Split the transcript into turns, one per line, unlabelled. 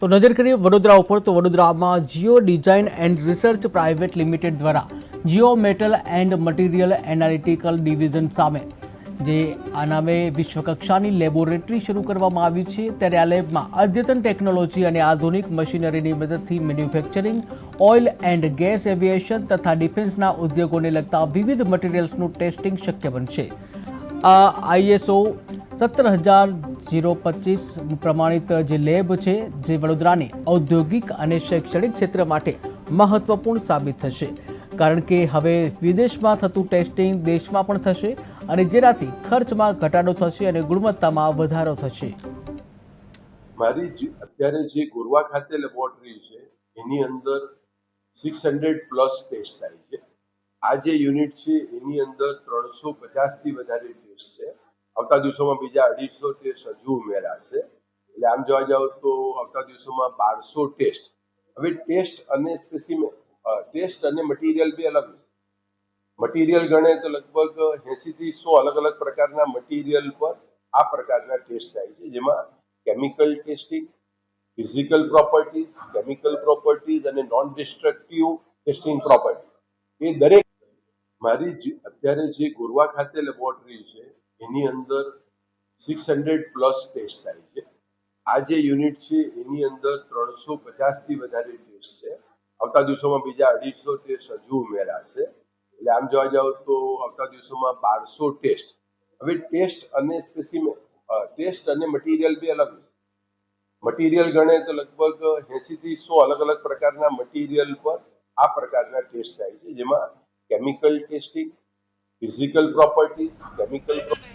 તો નજર કરીએ વડોદરા ઉપર, તો વડોદરામાં Geo design and research private limited દ્વારા Geo metal and material analytical division સામે, જે આ નામે વિશ્વકક્ષાની લેબોરેટરી શરૂ કરવામાં આવી છે. ત્યારે આ લેબમાં અદ્યતન ટેકનોલોજી અને આધુનિક મશીનરીની મદદથી manufacturing, oil and gas aviation તથા ડિફેન્સના ઉદ્યોગોને લગતા વિવિધ મટીરિયલ્સનું ટેસ્ટિંગ શક્ય બનશે. આ આઈએસઓ સત્તર હજાર જીરો પચીસ પ્રમાણિત જે લેબ છે જે વડોદરાની ઔદ્યોગિક અને શૈક્ષણિક ક્ષેત્ર માટે મહત્વપૂર્ણ સાબિત થશે. કારણ કે હવે વિદેશમાં થતું ટેસ્ટિંગ દેશમાં પણ થશે અને જેનાથી ખર્ચમાં ઘટાડો થશે અને ગુણવત્તામાં વધારો થશે.
મારી અત્યારે જે ગોરવા ખાતે લેબોરેટરી છે, એની અંદર સિક્સ હંડ્રેડ પ્લસ ટેસ્ટ થાય છે. આ જે યુનિટ છે, એની અંદર ત્રણસો પચાસથી વધારે ટેસ્ટ છે. આવતા દિવસોમાં બીજા અઢીસો ટેસ્ટ હજુ ઉમેરાશે. એટલે આમ જોવા જાવ તો આવતા દિવસોમાં બારસો ટેસ્ટ. હવે ટેસ્ટ અને સ્પેસિમેન ટેસ્ટ અને મટીરિયલ બી અલગ છે મટીરિયલ ગણે તો લગભગ એંસીથી સો અલગ અલગ પ્રકારના મટીરિયલ પર આ પ્રકારના ટેસ્ટ થાય છે. જેમાં chemical testing physical properties chemical properties અને નોન ડિસ્ટ્રક્ટિવ ટેસ્ટિંગ પ્રોપર્ટી એ દરેક મારી અત્યારે જે ગોરવા ખાતે લેબોરેટરી છે એની અંદર સિક્સ હંડ્રેડ પ્લસ ટેસ્ટ થાય છે. આ જે યુનિટ છે, એની અંદર ત્રણસો પચાસથી વધારે ટેસ્ટ છે. આવતા દિવસોમાં બીજા અઢીસો ટેસ્ટ હજુ ઉમેરાશે. એટલે આમ જોવા જાવ તો આવતા દિવસોમાં બારસો ટેસ્ટ હવે ટેસ્ટ અને સ્પેસિમેન ટેસ્ટ અને મટીરિયલ બી અલગ છે મટીરિયલ ગણે તો લગભગ એસી થી સો અલગ અલગ પ્રકારના મટીરિયલ પર આ પ્રકારના ટેસ્ટ થાય છે. જેમાં chemical testing physical properties, chemical properties.